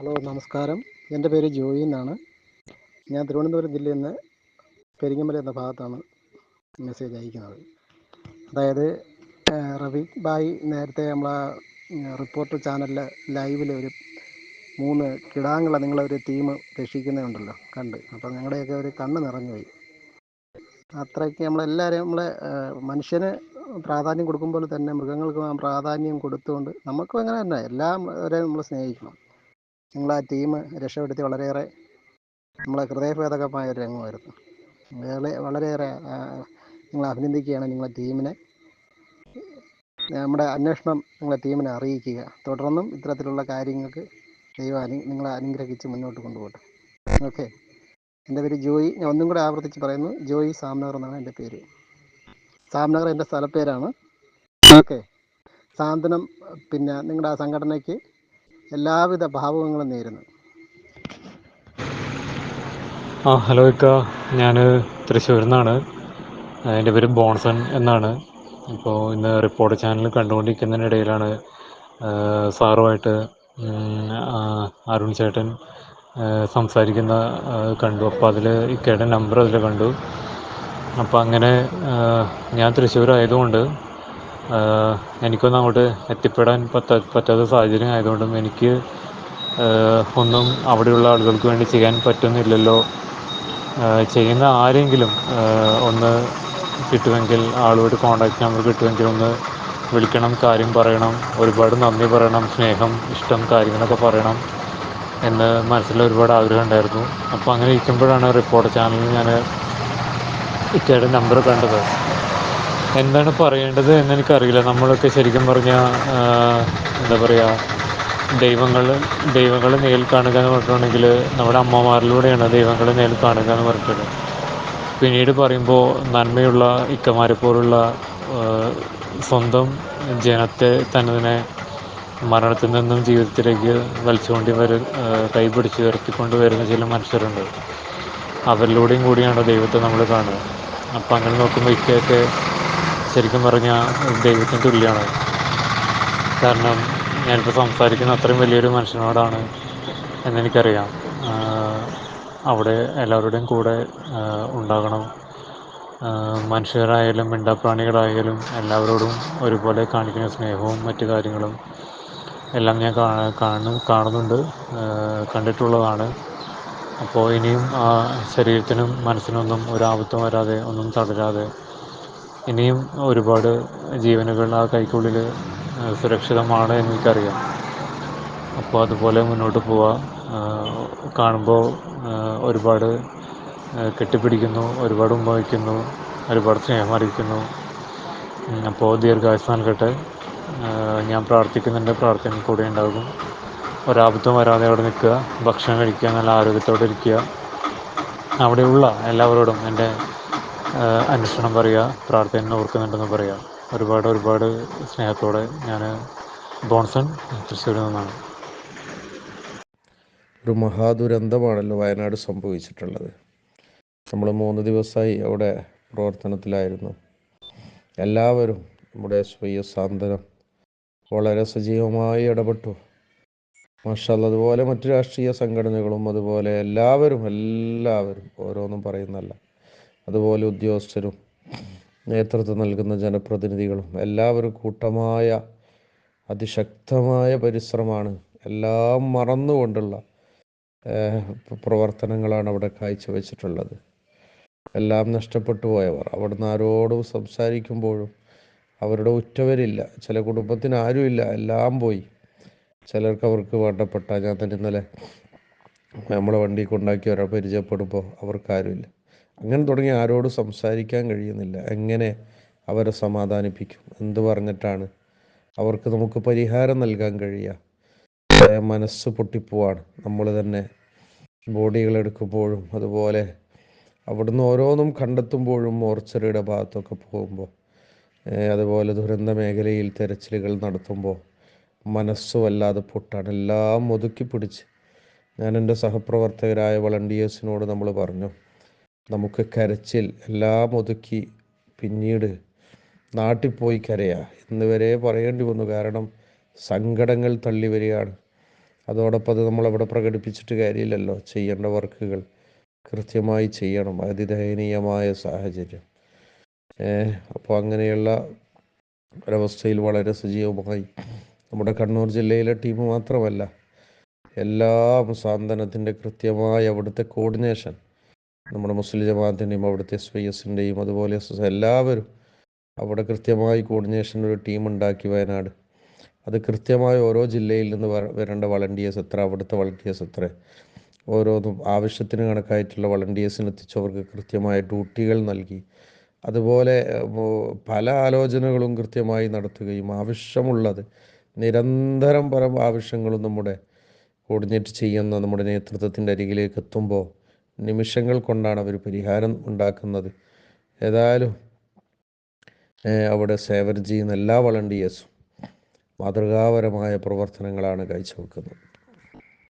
Hello നമസ്കാരം. എന്റെ പേര് ജോയി എന്നാണ്. ഞാൻ തിരുവനന്തപുരം ജില്ലയിൽ നിന്ന് പെരിങ്ങമല എന്ന ഭാഗത്താണ് മെസ്സേജ് അയക്കുന്നത്. അതായത് റഫീഖ് ഭായ് നേരത്തെ നമ്മളെ റിപ്പോർട്ടർ ചാനലിൽ ലൈവിൽ ഒരു മൂന്ന് കിടാങ്ങളെ നിങ്ങളൊരു ടീം രക്ഷിക്കുന്നുണ്ടല്ലോ കണ്ട്. അപ്പോൾ ഞങ്ങളുടെയൊക്കെ ഒരു കണ്ണ് നിറഞ്ഞുപോയി അത്രയ്ക്ക് നമ്മളെല്ലാവരും നമ്മളെ മനുഷ്യന് പ്രാധാന്യം കൊടുക്കുമ്പോൾ തന്നെ മൃഗങ്ങൾക്ക് പ്രാധാന്യം കൊടുത്തുകൊണ്ട് നമുക്കും അങ്ങനെ തന്നെ. എല്ലാവരെയും നമ്മൾ സ്നേഹിക്കണം. നിങ്ങളാ ടീം രക്ഷപ്പെടുത്തി വളരെയേറെ നമ്മളെ ഹൃദയഭേദകമായ ഒരു രംഗമായിരുന്നു. വേറെ വളരെയേറെ നിങ്ങൾ അഭിനന്ദിക്കുകയാണ് നിങ്ങളെ ടീമിനെ നമ്മുടെ അന്വേഷണം നിങ്ങളെ ടീമിനെ അറിയിക്കുക. തുടർന്നും ഇത്തരത്തിലുള്ള കാര്യങ്ങൾക്ക് ദൈവം അനു നിങ്ങളെ അനുഗ്രഹിച്ച് മുന്നോട്ട് കൊണ്ടുപോകട്ടെ. ഓക്കെ. എന്റെ പേര് ജോയി. ഞാൻ ഒന്നും കൂടെ ആവർത്തിച്ച് പറയുന്നു. ജോയി സാംനഗർ എന്നാണ് എന്റെ പേര്. സാംനഗർ എന്റെ സ്ഥലപ്പേരാണ്. ഓക്കെ. സാന്ത്വനം പിന്നെ നിങ്ങളുടെ ആ സംഘടനയ്ക്ക് എല്ലാവിധ ഭാവുകങ്ങളും നേരുന്നു. ആ ഹലോ ഇക്ക. ഞാൻ തൃശ്ശൂരിൽ നിന്നാണ് എന്റെ പേര് ബോൺസൺ എന്നാണ്. ഇപ്പോൾ ഇന്ന് റിപ്പോർട്ട് ചാനൽ കണ്ടുകൊണ്ടിരിക്കുന്നതിനിടയിലാണ് സാറുമായിട്ട് അരുൺ ചേട്ടൻ സംസാരിക്കുന്ന കണ്ടു. അപ്പോൾ അതിൽ ഇക്കയുടെ നമ്പർ അതിൽ കണ്ടു. അപ്പോൾ അങ്ങനെ ഞാൻ തൃശ്ശൂരായതുകൊണ്ട് എനിക്കൊന്നും അങ്ങോട്ട് എത്തിപ്പെടാൻ പറ്റാ പറ്റാത്ത സാഹചര്യം ആയതുകൊണ്ടും എനിക്ക് ഒന്നും അവിടെയുള്ള ആളുകൾക്ക് വേണ്ടി ചെയ്യാൻ പറ്റുന്നില്ലല്ലോ. ചെയ്യുന്ന ആരെങ്കിലും ഒന്ന് കിട്ടുമെങ്കിൽ ആളോട് കോൺടാക്റ്റ് നമ്പർ കിട്ടുമെങ്കിൽ ഒന്ന് വിളിക്കണം കാര്യം പറയണം ഒരുപാട് നന്ദി പറയണം സ്നേഹം ഇഷ്ടം കാര്യങ്ങളൊക്കെ പറയണം എന്ന് മനസ്സിൽ ഒരുപാട് ആഗ്രഹം ഉണ്ടായിരുന്നു. അപ്പോൾ അങ്ങനെ ഇരിക്കുമ്പോഴാണ് റിപ്പോർട്ട് ചാനലിൽ ഞാൻ ഇക്കയുടെ നമ്പർ കണ്ടത്. എന്താണ് പറയേണ്ടത് എനിക്കറിയില്ല. നമ്മളൊക്കെ ശരിക്കും പറഞ്ഞാൽ എന്താ പറയുക ദൈവങ്ങൾ ദൈവങ്ങളെ നേരിൽ കാണുക എന്ന് പറഞ്ഞിട്ടുണ്ടെങ്കിൽ നമ്മുടെ അമ്മമാരിലൂടെയാണ് ദൈവങ്ങളെ നേരിൽ കാണുക എന്ന് പറഞ്ഞിട്ട് പിന്നീട് പറയുമ്പോൾ നന്മയുള്ള ഇക്കമാരെ പോലുള്ള സ്വന്തം ജനത്തെ തന്നെ മരണത്തിൽ നിന്നും ജീവിതത്തിലേക്ക് വലിച്ചുകൊണ്ട് വര കൈപിടിച്ച് ഉയർത്തിക്കൊണ്ട് വരുന്ന ചില മനുഷ്യരുണ്ട്. അവരിലൂടെയും കൂടിയാണ് ദൈവത്തെ നമ്മൾ കാണുക. അപ്പം അങ്ങനെ നോക്കുമ്പോൾ ഇക്കയൊക്കെ ശരിക്കും പറഞ്ഞാൽ ദൈവത്തിന് തുല്യമാണ് കാരണം ഞാനിപ്പോൾ സംസാരിക്കുന്ന അത്രയും വലിയൊരു മനുഷ്യനോടാണ് എന്നെനിക്കറിയാം. അവിടെ എല്ലാവരുടെയും കൂടെ ഉണ്ടാകണം. മനുഷ്യരായാലും മിണ്ടാപ്രാണികളായാലും എല്ലാവരോടും ഒരുപോലെ കാണിക്കുന്ന സ്നേഹവും മറ്റു കാര്യങ്ങളും എല്ലാം ഞാൻ കാണു കാണുന്നുണ്ട്. കണ്ടിട്ടുള്ളതാണ്. അപ്പോൾ ഇനിയും ആ ശരീരത്തിനും മനസ്സിനൊന്നും ഒരാപത്തും വരാതെ ഒന്നും തളരാതെ ഇനിയും ഒരുപാട് ജീവനുകൾ ആ കൈക്കുള്ളിൽ സുരക്ഷിതമാണ് എനിക്കറിയാം. അപ്പോൾ അതുപോലെ മുന്നോട്ട് പോവാം. കാണുമ്പോൾ ഒരുപാട് കെട്ടിപ്പിടിക്കുന്നു ഒരുപാട് ഉമ്മ വയ്ക്കുന്നു ഒരുപാട് സ്നേഹം അറിയിക്കുന്നു. അപ്പോൾ ദീർഘായുസ് നൽകട്ടെ. ഞാൻ പ്രാർത്ഥിക്കുന്നുണ്ട് പ്രാർത്ഥന കൂടെ ഉണ്ടാകും. ഒരാപത്തും വരാതെ അവിടെ നിൽക്കുക. ഭക്ഷണം കഴിക്കുക നല്ല ആരോഗ്യത്തോടെ ഇരിക്കുക. അവിടെയുള്ള എല്ലാവരോടും എന്റെ അന്വേഷണം പറയുക പ്രാർത്ഥന ഓർക്കുന്നുണ്ടെന്ന് പറയുക. ഒരുപാട് ഒരുപാട് സ്നേഹത്തോടെ ഞാൻ ബോൺസൺ തൃശ്ശൂരിൽ നിന്നാണ്. ഒരു മഹാദുരന്തമാണല്ലോ വയനാട് സംഭവിച്ചിട്ടുള്ളത്. നമ്മൾ മൂന്ന് ദിവസമായി അവിടെ പ്രവർത്തനത്തിലായിരുന്നു. എല്ലാവരും നമ്മുടെ സ്വയ സാന്ത്വനം വളരെ സജീവമായി ഇടപെട്ടു. മാഷല്ല അതുപോലെ മറ്റു രാഷ്ട്രീയ സംഘടനകളും അതുപോലെ എല്ലാവരും എല്ലാവരും ഓരോന്നും പറയുന്നല്ല അതുപോലെ ഉദ്യോഗസ്ഥരും നേതൃത്വം നൽകുന്ന ജനപ്രതിനിധികളും എല്ലാവരും കൂട്ടമായ അതിശക്തമായ പരിശ്രമമാണ്. എല്ലാം മറന്നുകൊണ്ടുള്ള പ്രവർത്തനങ്ങളാണ് അവിടെ കാഴ്ചവെച്ചിട്ടുള്ളത്. എല്ലാം നഷ്ടപ്പെട്ടു പോയവർ. അവിടുന്ന് ആരോടും സംസാരിക്കുമ്പോഴും അവരുടെ ഉറ്റവരില്ല. ചില കുടുംബത്തിന് ആരുമില്ല. എല്ലാം പോയി. ചിലർക്ക് അവർക്ക് വേണ്ടപ്പെട്ട ഞാൻ തന്നെ ഇന്നലെ നമ്മളെ വണ്ടി കൊണ്ടാക്കി ഒരാൾ പരിചയപ്പെടുമ്പോൾ അവർക്കാരുമില്ല അങ്ങനെ തുടങ്ങി ആരോടും സംസാരിക്കാൻ കഴിയുന്നില്ല. എങ്ങനെ അവരെ സമാധാനിപ്പിക്കും? എന്ത് പറഞ്ഞിട്ടാണ് അവർക്ക് നമുക്ക് പരിഹാരം നൽകാൻ കഴിയുക? മനസ്സ് പൊട്ടിപ്പോവാണ്. നമ്മൾ തന്നെ ബോഡികൾ എടുക്കുമ്പോഴും അതുപോലെ അവിടുന്ന് ഓരോന്നും കണ്ടെത്തുമ്പോഴും മോർച്ചറിയുടെ ഭാഗത്തൊക്കെ പോകുമ്പോൾ അതുപോലെ ദുരന്ത മേഖലയിൽ തെരച്ചിലുകൾ നടത്തുമ്പോൾ മനസ്സ് വല്ലാതെ പൊട്ടാണ്. എല്ലാം ഒതുക്കി പിടിച്ച് ഞാൻ എന്റെ സഹപ്രവർത്തകരായ വളണ്ടിയേഴ്സിനോട് നമ്മൾ പറഞ്ഞു നമുക്ക് കരച്ചിൽ എല്ലാം ഒതുക്കി പിന്നീട് നാട്ടിൽ പോയി കരയാ ഇന്ന് വരെ പറയേണ്ടി വന്നു. കാരണം സങ്കടങ്ങൾ തള്ളി വരികയാണ്. അതോടൊപ്പം അത് നമ്മളവിടെ പ്രകടിപ്പിച്ചിട്ട് കാര്യമില്ലല്ലോ. ചെയ്യേണ്ട വർക്കുകൾ കൃത്യമായി ചെയ്യണം. അതിദയനീയമായ സാഹചര്യം. അപ്പോൾ അങ്ങനെയുള്ള ഒരവസ്ഥയിൽ വളരെ സജീവമായി നമ്മുടെ കണ്ണൂർ ജില്ലയിലെ ടീം മാത്രമല്ല എല്ലാ സാന്ത്വനത്തിന്റെ കൃത്യമായ അവിടുത്തെ കോർഡിനേഷൻ നമ്മുടെ മുസ്ലിം ജമാഅത്തിന്റെയും അവിടുത്തെ എസ് വൈ എസിന്റെയും അതുപോലെ എസ് എസ് എല്ലാവരും അവിടെ കൃത്യമായി കോർഡിനേഷൻ ഒരു ടീം ഉണ്ടാക്കി വയനാട്. അത് കൃത്യമായി ഓരോ ജില്ലയിൽ നിന്ന് വര- വരേണ്ട വളണ്ടിയേഴ്സ് എത്ര അവിടുത്തെ വളണ്ടിയേഴ്സ് എത്ര. ഓരോന്നും ആവശ്യത്തിന് കണക്കായിട്ടുള്ള വളണ്ടിയേഴ്സിന് എത്തിച്ചവർക്ക് കൃത്യമായ ഡ്യൂട്ടികൾ നൽകി. അതുപോലെ പല ആലോചനകളും കൃത്യമായി നടത്തുകയും ആവശ്യമുള്ളത് നിരന്തരം പല ആവശ്യങ്ങളും നമ്മുടെ കോർഡിനേറ്റ് ചെയ്യുന്ന നമ്മുടെ നേതൃത്വത്തിന്റെ അരികിലേക്ക് എത്തുമ്പോൾ നിമിഷങ്ങൾ കൊണ്ടാണ് അവർ പരിഹാരം ഉണ്ടാക്കുന്നത്. ഏതായാലും അവിടെ സേവനം ചെയ്യുന്ന എല്ലാ വളണ്ടിയേഴ്സും മാതൃകാപരമായ പ്രവർത്തനങ്ങളാണ് കാഴ്ചവെക്കുന്നത്.